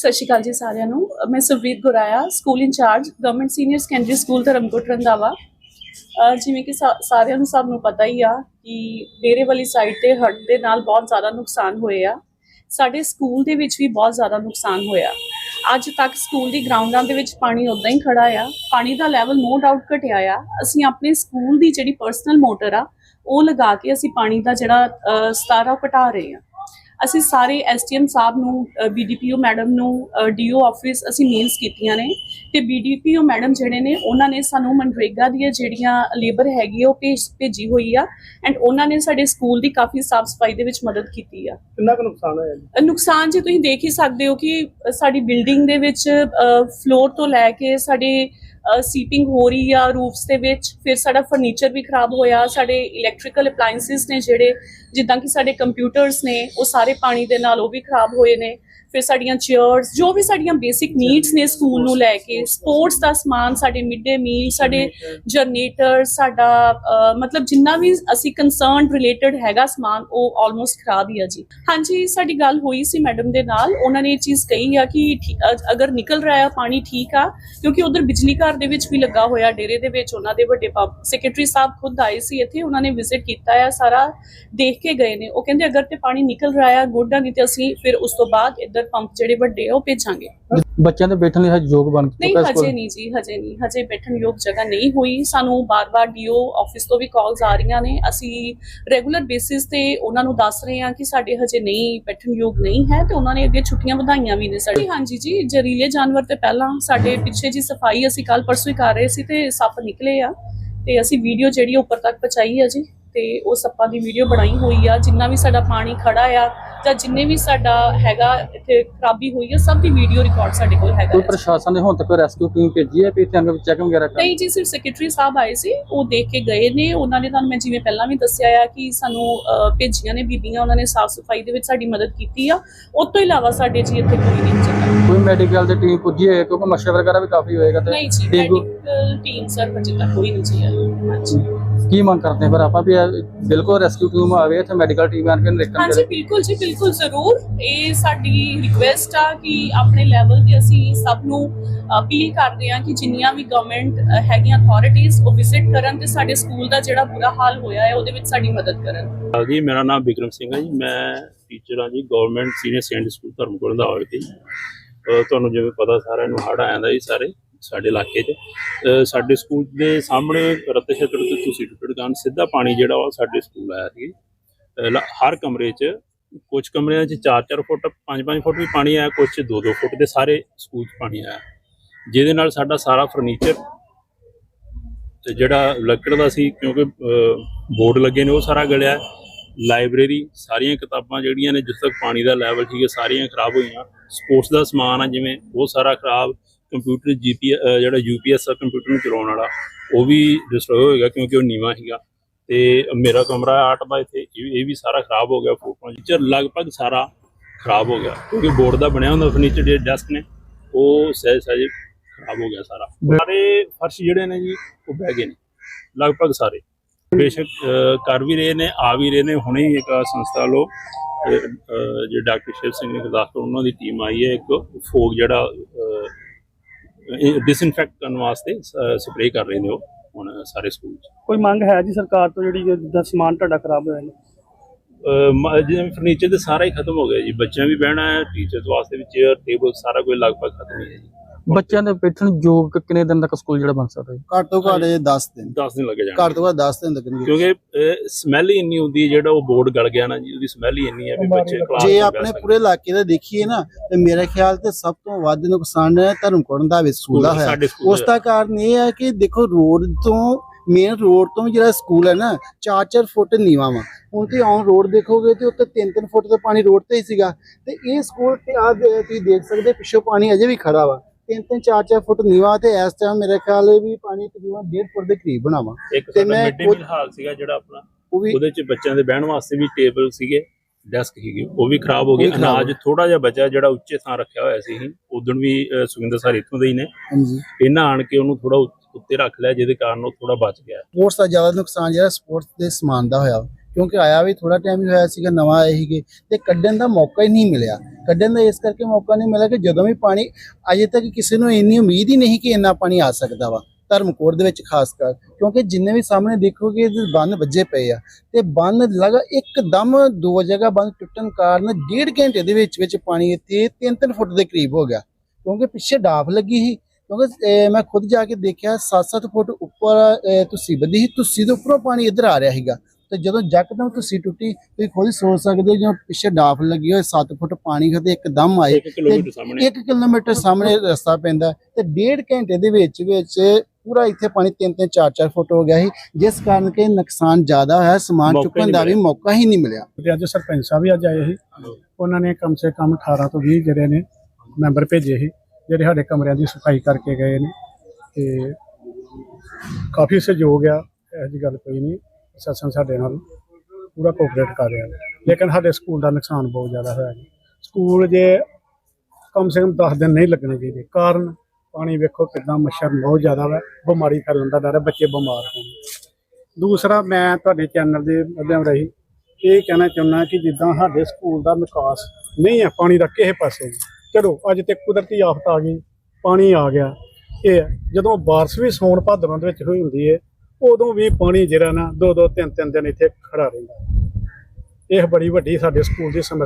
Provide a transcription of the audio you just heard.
ਸਤਿ ਸ਼੍ਰੀ ਅਕਾਲ ਜੀ ਸਾਰਿਆਂ ਨੂੰ। ਮੈਂ Survir Guraya school incharge government senior secondary school Dharamkot Randhawa ਜਿਵੇਂ ਕਿ ਸਾ- ਸਾਰਿਆਂ ਨੂੰ ਸਭ ਨੂੰ ਪਤਾ ਹੀ ਆ ਕਿ ਡੇਰੇ ਵਾਲੀ ਸਾਈਡ ਤੇ ਹੜ ਦੇ ਨਾਲ ਬਹੁਤ ਜ਼ਿਆਦਾ ਨੁਕਸਾਨ ਹੋਏ ਆ। ਸਾਡੇ ਸਕੂਲ ਦੇ ਵਿੱਚ ਵੀ ਬਹੁਤ ਜ਼ਿਆਦਾ ਨੁਕਸਾਨ ਹੋਇਆ। ਅੱਜ ਤੱਕ ਸਕੂਲ ਦੀ ਗਰਾਊਂਡਾਂ ਦੇ ਵਿੱਚ ਪਾਣੀ ਉਦਾਂ ਹੀ ਖੜਾ ਆ। ਪਾਣੀ ਦਾ ਲੈਵਲ ਨੋ ਡਾਊਟ ਘਟਿਆ ਆ। ਅਸੀਂ ਆਪਣੇ ਸਕੂਲ ਦੀ ਜਿਹੜੀ ਪਰਸਨਲ ਮੋਟਰ ਆ ਉਹ ਲਗਾ ਕੇ ਅਸੀਂ ਪਾਣੀ ਦਾ ਜਿਹੜਾ ਅ, ਆ ਉਹ ਘਟਾ ਰਹੇ ਆ। ਅਸੀਂ ਸਾਰੇ ਐਸਟੀਐਮ ਸਾਹਿਬ ਨੂੰ ਬੀਡੀਪੀਓ ਮੈਡਮ ਨੂੰ ਡੀਓ ਆਫਿਸ ਅਸੀਂ ਮੇਲਸ ਕੀਤੀਆਂ ਨੇ ਤੇ ਬੀਡੀਪੀਓ ਮੈਡਮ ਜਿਹੜੇ ਨੇ ਉਹਨਾਂ ਨੇ ਸਾਨੂੰ ਮਨਰੇਗਾ ਦੀਆਂ ਜਿਹੜੀਆਂ ਲੇਬਰ ਹੈਗੀ ਆ, ਉਹ ਭੇਜ ਭੇਜੀ ਹੋਈ ਆ ਐਂਡ ਉਹਨਾਂ ਨੇ ਸਾਡੇ ਸਕੂਲ ਦੀ ਕਾਫੀ ਸਾਫ਼ ਸਫ਼ਾਈ ਦੇ ਵਿੱਚ ਮਦਦ ਕੀਤੀ ਆ। ਕਿੰਨਾ ਕੁ ਨੁਕਸਾਨ ਹੋਇਆ ਜੀ? ਨੁਕਸਾਨ ਜੇ ਤੁਸੀਂ ਦੇਖ ਹੀ ਸਕਦੇ ਹੋ ਕਿ ਸਾਡੀ ਬਿਲਡਿੰਗ ਦੇ ਵਿੱਚ ਫਲੋਰ ਤੋਂ ਲੈ ਕੇ ਸਾਡੇ ਸੀਟਿੰਗ ਹੋ ਰਹੀ ਆ ਰੂਫਸ ਦੇ ਵਿੱਚ, ਫਿਰ ਸਾਡਾ ਫਰਨੀਚਰ ਵੀ ਖਰਾਬ ਹੋਇਆ, ਸਾਡੇ ਇਲੈਕਟ੍ਰੀਕਲ ਅਪਲਾਈਐਂਸਿਸ ਨੇ ਜਿਹੜੇ, ਜਿੱਦਾਂ ਕਿ ਸਾਡੇ ਕੰਪਿਊਟਰਸ ਨੇ, ਉਹ ਸਾਰੇ ਪਾਣੀ ਦੇ ਨਾਲ ਉਹ ਵੀ ਖਰਾਬ ਹੋਏ ਨੇ। ਫਿਰ ਸਾਡੀਆਂ ਚੇਅਰਸ ਜੋ ਵੀ ਸਾਡੀਆਂ ਬੇਸਿਕ ਨੀਡਸ ਨੇ ਸਕੂਲ ਨੂੰ ਲੈ ਕੇ ਸਪੋਰਟਸ ਦਾ ਸਮਾਨ, ਸਾਡੇ ਮਿਡ ਡੇ ਮੀਲ ਸਾਡੇ ਜਨਰੇਟਰ ਸਾਡਾ ਮਤਲਬ ਜਿੰਨਾ ਵੀ ਅਸੀਂ ਕੰਸਰਨ ਰਿਲੇਟਡ ਹੈਗਾ ਸਮਾਨ, ਉਹ ਆਲਮੋਸਟ ਖਰਾਬ ਹੀ ਆ ਜੀ। ਹਾਂਜੀ, ਸਾਡੀ ਗੱਲ ਹੋਈ ਸੀ ਮੈਡਮ ਦੇ ਨਾਲ। ਉਹਨਾਂ ਨੇ ਇਹ ਚੀਜ਼ ਕਹੀ ਆ ਕਿ ਅਗਰ ਨਿਕਲ ਰਿਹਾ ਆ, ਪਾਣੀ ਠੀਕ ਆ, ਕਿਉਂਕਿ ਉਧਰ ਬਿਜਲੀ ਘਰ ਦੇ ਵਿੱਚ ਵੀ ਲੱਗਾ ਹੋਇਆ, ਡੇਰੇ ਦੇ ਵਿੱਚ ਉਹਨਾਂ ਦੇ ਵੱਡੇ ਸੈਕਟਰੀ ਸਾਹਿਬ ਖੁਦ ਆਏ ਸੀ ਇੱਥੇ। ਉਹਨਾਂ ਨੇ ਵਿਜ਼ਿਟ ਕੀਤਾ ਆ, ਸਾਰਾ ਦੇਖ ਕੇ ਗਏ ਨੇ। ਉਹ ਕਹਿੰਦੇ ਅਗਰ ਤੇ ਪਾਣੀ ਨਿਕਲ ਰਿਹਾ ਆ, ਗੁੱਡ ਆ, ਨਹੀਂ ਤੇ ਅਸੀਂ ਫਿਰ ਉਸ ਤੋਂ ਬਾਅਦ ਇੱਧਰ ਪੰਪ ਜਿਹੜੇ ਵੱਡੇ ਆ ਉਹ ਭੇਜਾਂਗੇ। ਬੱਚਿਆਂ ਦੇ ਬੈਠਣ ਲਈ ਹਜੇ ਯੋਗ ਬਣ ਨਹੀਂ ਹਜੇ ਨਹੀਂ ਜੀ ਹਜੇ ਨਹੀਂ। ਹਜੇ ਬੈਠਣ ਯੋਗ ਜਗ੍ਹਾ ਨਹੀਂ ਹੋਈ। ਸਾਨੂੰ ਬਾਰ-ਬਾਰ ਡੀਓ ਆਫਿਸ ਤੋਂ ਵੀ ਕਾਲਸ ਆ ਰਹੀਆਂ ਨੇ। ਅਸੀਂ ਰੈਗੂਲਰ ਬੇਸਿਸ ਤੇ ਉਹਨਾਂ ਨੂੰ ਦੱਸ ਰਹੇ ਹਾਂ ਕਿ ਸਾਡੇ ਹਜੇ ਨਹੀਂ ਬੈਠਣ ਯੋਗ ਨਹੀਂ ਹੈ ਤੇ ਉਹਨਾਂ ਨੇ ਅੱਗੇ ਛੁੱਟੀਆਂ ਵਧਾਈਆਂ ਵੀ ਨੇ ਸਾਡੀ। ਹਾਂਜੀ ਜੀ ਜ਼ਹਿਰੀਲੇ ਜਾਨਵਰ ਤੇ ਪਹਿਲਾਂ ਸਾਡੇ ਪਿੱਛੇ ਜੀ ਸਫ਼ਾਈ ਅਸੀਂ ਕੱਲ ਪਰਸੋਂ ਹੀ ਕਰ ਰਹੇ ਸੀ ਤੇ ਸੱਪ ਨਿਕਲੇ ਆ। ਤੇ ਅਸੀਂ ਵੀਡੀਓ ਜਿਹੜੀ ਉੱਪਰ ਤੱਕ ਪਹੁੰਚਾਈ ਆ ਜੀ। ਤੇ ਉਹ ਸੱਪਾਂ ਦੀ ਵੀਡੀਓ ਬਣਾਈ ਹੋਈ ਆ। ਜਿੰਨਾ ਵੀ ਸਾਡਾ ਪਾਣੀ ਖੜਾ ਆ ਜਾਂ ਜਿੰਨੇ ਵੀ ਸਾਡਾ ਹੈਗਾ ਇੱਥੇ ਖਰਾਬੀ ਹੋਈ ਆ ਸਭ ਦੀ ਵੀਡੀਓ ਰਿਕਾਰਡ ਸਾਡੇ ਕੋਲ ਹੈਗਾ ਕੋਈ ਆ। ਪ੍ਰਸ਼ਾਸਨ ਨੇ ਹੁਣ ਤੱਕ ਰੈਸਕਿਊ ਟੀਮ ਭੇਜੀ ਹੈ ਵੀ ਇੱਥੇ ਅੰਗ ਚੈਕਿੰਗ ਵਗੈਰਾ ਕਰ ਨਹੀਂ ਜੀ ਸਿਰਫ ਸੈਕਟਰੀ ਸਾਹਿਬ ਆਏ ਸੀ ਉਹ ਦੇਖ ਕੇ ਗਏ ਨੇ ਉਹਨਾਂ ਨੇ ਤੁਹਾਨੂੰ ਮੈਂ ਜਿਵੇਂ ਪਹਿਲਾਂ ਵੀ ਦੱਸਿਆ ਆ ਕਿ ਸਾਨੂੰ ਅਹ, ਭੇਜੀਆਂ ਨੇ ਬੀਬੀਆਂ ਉਹਨਾਂ ਨੇ ਸਾਫ਼ ਸਫ਼ਾਈ ਦੇ ਵਿੱਚ ਸਾਡੀ ਮਦਦ ਕੀਤੀ ਆ ਉਸ ਤੋਂ ਇਲਾਵਾ ਸਾਡੇ ਜੀ ਇੱਥੇ ਕੋਈ ਨਹੀਂ ਚੱਲਦਾ ਕੋਈ ਮੈਡੀਕਲ ਦੀ ਟੀਮ ਪੁੱਜੀ ਹੈ ਕਿਉਂਕਿ ਮੱਛਰ ਵਗੈਰਾ ਵੀ ਕਾਫੀ ਹੋਏਗਾ ਤੇ ਨਹੀਂ ਜੀ ਡੇਂਗੂ ਮੈਡੀਕਲ ਟੀਮ ਸਰ ਹਜੇ ਤੱਕ ਕੋਈ ਨਹੀਂ ਜੀ ਆਈ। ਹਾਂਜੀ ਕੀ ਮੰਗ ਕਰਦੇ ਹਾਂ? ਫਿਰ ਆਪਾਂ ਵੀ ਬਿਲਕੁਲ ਰੈਸਕਿਊ ਟੀਮ ਆਵੇ ਇੱਥੇ ਮੈਡੀਕਲ ਟੀਮ ਆਣ ਕੇ ਨਿਰੀਖਣ ਹਾਂਜੀ ਕਰੇ ਬਿਲਕੁਲ ਜੀ ਬਿਲਕੁਲ ਜ਼ਰੂਰ। ਇਹ ਸਾਡੀ ਰਿਕੁਐਸਟ ਆ ਕਿ ਆਪਣੇ ਲੈਵਲ ਤੇ ਅਸੀਂ ਸਭ ਨੂੰ ਅਪੀਲ ਕਰਦੇ ਹਾਂ ਕਿ ਜਿੰਨੀਆਂ ਵੀ ਗਵਰਨਮੈਂਟ ਹੈਗੀਆਂ ਅਥਾਰਟੀਆਂ ਉਹ ਵਿਜ਼ਿਟ ਕਰਨ ਤੇ ਸਾਡੇ ਸਕੂਲ ਦਾ ਜਿਹੜਾ ਬੁਰਾ ਹਾਲ ਹੋਇਆ ਹੈ ਉਹਦੇ ਵਿੱਚ ਸਾਡੀ ਮਦਦ ਕਰਨ। ਜੀ ਮੇਰਾ ਨਾਮ ਵਿਕਰਮ ਸਿੰਘ ਹੈ ਜੀ। ਮੈਂ ਟੀਚਰ ਹਾਂ ਜੀ government senior secondary school Dharamkot ਦਾ ਦੀ। ਅਹ ਤੁਹਾਨੂੰ ਜਿਵੇਂ ਪਤਾ ਸਾਰਿਆਂ ਨੂੰ ਹੜ੍ਹ ਆਇਆ ਜੀ ਸਾਰੇ। ਸਾਡੇ ਇਲਾਕੇ 'ਚ। ਸਾਡੇ ਸਕੂਲ ਦੇ ਸਾਹਮਣੇ ਰਤੇ ਛੱਤੜ ਤੇ ਤੁਸੀਂ ਟੁੱਟੜ ਗਾਨ ਸਿੱਧਾ ਪਾਣੀ ਜਿਹੜਾ ਉਹ ਸਾਡੇ ਸਕੂਲ ਆਇਆ ਸੀ। ਲ- ਹਰ ਕਮਰੇ 'ਚ ਕੁਝ ਕਮਰਿਆਂ 'ਚ 4-4 ਫੁੱਟ 5-5 ਫੁੱਟ ਵੀ ਪਾਣੀ ਆਇਆ ਕੁਝ 'ਚ 2-2 ਫੁੱਟ ਦੇ ਸਾਰੇ ਸਕੂਲ 'ਚ ਪਾਣੀ ਆਇਆ। ਜਿਹਦੇ ਨਾਲ ਸਾਡਾ ਸਾਰਾ ਫਰਨੀਚਰ ਤੇ ਜਿਹੜਾ ਲੱਕੜ ਦਾ ਸੀ, ਕਿਉਂਕਿ ਬੋਰਡ ਲੱਗੇ ਨੇ, ਉਹ ਸਾਰਾ ਗਲਿਆ। ਲਾਇਬ੍ਰੇਰੀ, ਸਾਰੀਆਂ ਕਿਤਾਬਾਂ ਜਿਹੜੀਆਂ ਨੇ ਜਿਸ ਤੱਕ ਪਾਣੀ ਦਾ ਲੈਵਲ ਸੀਗਾ ਸਾਰੀਆਂ ਖਰਾਬ ਹੋਈਆਂ। ਸਪੋਰਟਸ ਦਾ ਸਮਾਨ ਆ, ਜਿਵੇਂ ਉਹ ਸਾਰਾ ਖਰਾਬ। ਕੰਪਿਊਟਰ ਜੀਪੀ ਜਿਹੜਾ ਯੂਪੀਐਸ ਆ ਕੰਪਿਊਟਰ ਨੂੰ ਚਲਾਉਣ ਵਾਲਾ, ਉਹ ਵੀ ਡਿਸਟਰੋਏ ਹੋਏਗਾ ਕਿਉਂਕਿ ਉਹ ਨੀਵਾਂ ਸੀਗਾ। ਤੇ ਮੇਰਾ ਕਮਰਾ 8 ਬਾਈ ਤੇ ਇਹ ਵੀ- ਇਹ ਵੀ ਸਾਰਾ ਖਰਾਬ ਹੋ ਗਿਆ ਫੋਟੋਆਂ ਚ ਲਗਭਗ ਸਾਰਾ ਖਰਾਬ ਹੋ ਗਿਆ। ਕਿਉਂਕਿ ਬੋਰਡ ਦਾ ਬਣਿਆ ਹੁੰਦਾ ਫਰਨੀਚਰ ਦੇ ਡੈਸਕ ਨੇ, ਉਹ ਸਹਿਜ ਸਹਿਜ ਖਰਾਬ ਹੋ ਗਿਆ ਸਾਰਾ। ਸਾਰੇ ਫਰਸ਼ ਜਿਹੜੇ ਨੇ ਜੀ, ਉਹ ਬਹਿ ਗਏ ਨੇ, ਲਗਭਗ ਸਾਰੇ। ਬੇਸ਼ੱਕ ਕਰ ਵੀ ਰਹੇ ਨੇ, ਆ ਵੀ ਰਹੇ ਨੇ, ਹੁਣੇ ਹੀ ਇੱਕ ਸੰਸਥਾ ਲੋ ਜੇ ਡਾਕਟਰ ਸ਼ਿਵ ਸਿੰਘ ਨੇ ਗੁਰਦਾਸਪੁਰ, ਉਹਨਾਂ ਦੀ ਟੀਮ ਆਈ ਹੈ, ਇੱਕ ਫੋਗ ਜਿਹੜਾ ਡਿਸਇਨਫੈਕਟ ਕਰਨ ਵਾਸਤੇ ਸਪਰੇਅ ਕਰ ਰਹੇ ਨੇ ਉਹ ਹੁਣ ਸਾਰੇ ਸਕੂਲ 'ਚ ਕੋਈ ਮੰਗ ਹੈ ਜੀ ਸਰਕਾਰ ਤੋਂ ਜਿਹੜੀ ਜਿੱਦਾਂ ਸਮਾਨ ਤੁਹਾਡਾ ਖਰਾਬ ਹੋਇਆ ਮ- ਜਿਵੇਂ ਫਰਨੀਚਰ ਤੇ ਸਾਰਾ ਹੀ ਖਤਮ ਹੋ ਗਿਆ ਜੀ। ਬੱਚਿਆਂ ਵੀ ਬਹਿਣਾ ਹੈ ਟੀਚਰਸ ਵਾਸਤੇ ਵੀ ਚੇਅਰ ਟੇਬਲ ਸਾਰਾ ਕੋਈ ਲਗਭਗ ਖਤਮ ਹੀ ਹੈ ਜੀ। ਬੱਚਿਆਂ ਦੇ ਬੈਠਣ ਯੋਗ ਕਿੰਨੇ ਦਿਨ ਤੱਕ ਸਕੂਲ ਜਿਹੜਾ ਬਣ ਸਕਦਾ ਜੀ? ਘੱਟ ਤੋਂ ਘੱਟ ਇਹ 10 ਦਿਨ। 10 ਦਿਨ ਲੱਗੇ ਘੱਟ ਜਾਣਗੇ ਤੋਂ ਘੱਟ 10 ਦਿਨ ਲੱਗਣਗੇ। ਕਿਉਂਕਿ ਸਮੈਲ ਹੀ ਇੰਨੀ ਹੁੰਦੀ ਹੈ ਜਿਹੜਾ ਉਹ ਬੋਰਡ ਗਲ ਗਿਆ ਨਾ ਜੀ ਉਹਦੀ ਸਮੈਲ ਹੀ ਇੰਨੀ ਹੈ ਵੀ ਬੱਚੇ class ਜੇ ਆਪਣੇ। ਪੂਰੇ ਇਲਾਕੇ ਦਾ ਦੇਖੀਏ ਨਾ ਤੇ ਮੇਰੇ ਖਿਆਲ ਤੇ ਸਭ ਤੋਂ ਵੱਧ ਨੁਕਸਾਨ ਧਰਮਕੋਟ ਦਾ ਵਿੱਚ ਸਕੂਲ ਦਾ ਸਕੂਲ ਉਸ ਦਾ ਕਾਰਨ ਇਹ ਹੈ ਕਿ ਦੇਖੋ ਰੋਡ ਤੋਂ ਮੇਨ ਰੋਡ ਤੋਂ ਵੀ ਜਿਹੜਾ ਸਕੂਲ ਹੈ ਨਾ 4-4 ਫੁੱਟ ਨੀਵਾ ਵਾ। ਹੁਣ ਤੇ ਔਨ ਰੋਡ ਦੇਖੋਗੇ ਤੇ ਉੱਤੇ 3-3 ਫੁੱਟ ਦਾ ਪਾਣੀ ਰੋਡ ਤੇ ਹੀ ਸੀਗਾ। ਤੇ ਇਹ ਸਕੂਲ ਤੇ ਆ ਤੁਸੀਂ ਦੇਖ ਸਕਦੇ ਪਿੱਛੋਂ ਪਾਣੀ ਅਜੇ ਵੀ ਖੜਾ ਵਾ। 3-3 4-4 ਫੁੱਟ ਨੀਵਾ ਤੇ ਇਸ ਟਾਈਮ ਮੇਰੇ ਖਿਆਲ ਵੀ ਪਾਣੀ ਤਕਰੀਬਨ 1.5 ਫੁੱਟ ਦੇ ਕਰੀਬ ਬਣਾਵਾ। ਇੱਕ ਤੇ ਮੈਂ ਮਿਡ ਹਾਲ ਸੀਗਾ ਜਿਹੜਾ ਆਪਣਾ ਉਹਦੇ ਚ ਬੱਚਿਆਂ ਦੇ ਬਹਿਣ ਵਾਸਤੇ ਵੀ ਟੇਬਲ ਸੀਗੇ ਡੈਸਕ ਸੀਗੇ ਉਹ ਵੀ ਖਰਾਬ ਹੋ ਖਰਾਬ ਅਨਾਜ ਥੋੜਾ ਜਿਹਾ ਬਚਿਆ ਜਿਹੜਾ ਉੱਚੇ ਥਾਂ ਰੱਖਿਆ ਹੋਇਆ ਸੀ। ਉਦੋਂ ਵੀ ਸੁਖਿੰਦਰ ਸਰ ਇੱਥੋਂ ਦੇ ਹੀ ਨੇ। ਇਹਨਾਂ ਆਣ ਕੇ ਉਹਨੂੰ ਥੋੜਾ ਉੱਤੇ ਰੱਖ ਲਿਆ ਜਿਹਦੇ ਕਾਰਨ ਉਹ ਥੋੜਾ ਬਚ ਗਿਆ। ਸਪੋਰਟਸ ਦਾ ਜ਼ਿਆਦਾ ਨੁਕਸਾਨ ਜਿਹੜਾ ਸਪੋਰਟਸ ਦੇ ਸਮਾਨ ਦਾ ਹੋਇਆ। ਕਿਉਂਕਿ ਆਇਆ ਵੀ ਥੋੜਾ ਟਾਈਮ ਹੀ ਹੋਇਆ ਸੀਗਾ, ਨਵਾਂ ਆਏ ਸੀਗੇ, ਤੇ ਕੱਢਣ ਦਾ ਮੌਕਾ ਹੀ ਨਹੀਂ ਮਿਲਿਆ। ਕੱਢਣ ਦਾ ਇਸ ਕਰਕੇ ਮੌਕਾ ਨਹੀਂ ਮਿਲਿਆ ਕਿ ਜਦੋਂ ਵੀ ਪਾਣੀ, ਅਜੇ ਤੱਕ ਕਿਸੇ ਨੂੰ ਇੰਨੀ ਉਮੀਦ ਹੀ ਨਹੀਂ ਕਿ ਇੰਨਾ ਪਾਣੀ ਆ ਸਕਦਾ ਵਾ ਧਰਮਕੋਟ ਦੇ ਵਿੱਚ ਖਾਸ ਕਰ, ਕਿਉਂਕਿ ਜਿੰਨੇ ਵੀ ਸਾਹਮਣੇ ਦੇਖੋਗੇ ਇਹਦੇ ਬੰਨ ਵੱਜੇ ਪਏ ਆ, ਤੇ ਬੰਨ ਲਗਾ, ਇੱਕਦਮ ਦੋ ਜਗ੍ਹਾ ਬੰਨ ਟੁੱਟਣ ਕਾਰਨ ਡੇਢ ਘੰਟੇ ਦੇ ਵਿੱਚ ਵਿੱਚ ਪਾਣੀ ਇੱਥੇ 3-3 ਫੁੱਟ ਦੇ ਕਰੀਬ ਹੋ ਗਿਆ, ਕਿਉਂਕਿ ਪਿੱਛੇ ਡਾਫ ਲੱਗੀ ਸੀ, ਕਿਉਂਕਿ ਮੈਂ ਖੁਦ ਜਾ ਕੇ ਦੇਖਿਆ 7-7 ਫੁੱਟ ਉੱਪਰ ਤੁਸੀਂ ਬੱਧੀ ਸੀ, ਤੁਸੀਂ ਦੇ ਉੱਪਰੋਂ ਪਾਣੀ ਇੱਧਰ ਆ ਰਿਹਾ ਸੀਗਾ ਤੇ ਜਦੋਂ ਜੱਕਦਮ ਤੁਸੀਂ ਟੁੱਟੀ ਤੁਸੀਂ ਖੁਦ ਸੋਚ ਸਕਦੇ ਹੋ ਜਦੋਂ ਪਿੱਛੇ ਡਾਫ ਲੱਗੀ ਹੋਏ 7 ਫੁੱਟ ਪਾਣੀ ਖਤੇ ਇੱਕਦਮ ਆਏ 1 ਕਿਲੋਮੀਟਰ ਸਾਹਮਣੇ। 1 ਕਿਲੋਮੀਟਰ ਸਾਹਮਣੇ ਰਸਤਾ ਪੈਂਦਾ। ਤੇ ਡੇਢ ਘੰਟੇ ਦੇ ਵਿੱਚ ਵਿੱਚ ਪੂਰਾ ਇੱਥੇ ਪਾਣੀ 3-3 4-4 ਫੁੱਟ ਹੋ ਗਿਆ ਸੀ ਜਿਸ ਕਾਰਨ ਕਿ ਨੁਕਸਾਨ ਜ਼ਿਆਦਾ ਹੋਇਆ ਸਮਾਨ ਚੁੱਕਣ ਦਾ ਵੀ। ਮੌਕਾ ਹੀ ਨਹੀਂ ਮਿਲਿਆ। ਤੇ ਅੱਜ ਸਰਪੰਚ ਸਾਹਿਬ ਵੀ ਅੱਜ ਆਏ ਸੀ। ਉਹਨਾਂ ਨੇ ਕਮ ਸੇ ਕਮ 18 ਤੋਂ 20 ਜਿਹੜੇ ਨੇ ਮੈਂਬਰ ਭੇਜੇ ਸੀ ਜਿਹੜੇ ਸਾਡੇ ਕਮਰਿਆਂ ਦੀ ਸਫ਼ਾਈ ਕਰਕੇ ਗਏ ਨੇ। ਤੇ ਕਾਫੀ ਸਹਿਯੋਗ ਆ ਇਹੋ ਜਿਹੀ ਗੱਲ ਕੋਈ ਨਹੀਂ। ਪ੍ਰਸ਼ਾਸਨ ਸਾਡੇ ਨਾਲ ਪੂਰਾ ਕੋਆਪਰੇਟ ਕਰ ਰਿਹਾ ਲੇਕਿਨ ਸਾਡੇ ਸਕੂਲ ਦਾ ਨੁਕਸਾਨ ਬਹੁਤ ਜ਼ਿਆਦਾ ਹੋਇਆ ਜੀ। ਸਕੂਲ ਜੇ ਕਮ ਸੇ ਕਮ 10 ਦਿਨ ਨਹੀਂ ਲੱਗਣੇ ਚਾਹੀਦੇ। ਕਾਰਨ ਪਾਣੀ ਵੇਖੋ ਕਿਦਾਂ ਮੱਛਰ ਬਹੁਤ ਜ਼ਿਆਦਾ ਵਾ ਬਿਮਾਰੀ ਫੈਲਣ ਦਾ ਡਰ ਹੈ ਬੱਚੇ ਬਿਮਾਰ ਹੋਣ। ਦੂਸਰਾ ਮੈਂ ਤੁਹਾਡੇ ਚੈਨਲ ਦੇ ਮਾਧਿਅਮ ਰਾਹੀਂ ਇਹ ਕਹਿਣਾ ਚਾਹੁੰਦਾ ਕਿ ਜਿੱਦਾਂ ਸਾਡੇ ਸਕੂਲ ਦਾ ਵਿਕਾਸ ਨਹੀਂ ਹੈ ਪਾਣੀ ਦਾ ਕਿਸੇ ਪਾਸੇ ਚਲੋ ਅੱਜ ਤੇ ਕੁਦਰਤੀ ਆਫਤ ਆ ਗਈ ਪਾਣੀ ਆ ਗਿਆ। ਇਹ ਹੈ, ਜਦੋਂ ਬਾਰਿਸ਼ ਵੀ ਸੌਣ ਭਾਦਰਾਂ ਦੇ ਵਿੱਚ ਹੋਈ ਹੁੰਦੀ ਹੈ ਉਦੋਂ ਵੀ ਪਾਣੀ ਜਿਹੜਾ ਨਾ ਦੋ ਦੋ ਤਿੰਨ ਤਿੰਨ ਦਿਨ ਇੱਥੇ ਖੜਾ ਰਹਿੰਦਾ। ਇਹ ਬੜੀ ਵੱਡੀ ਸਾਡੇ ਸਕੂਲ ਦੀ ਸਮੱਸਿਆ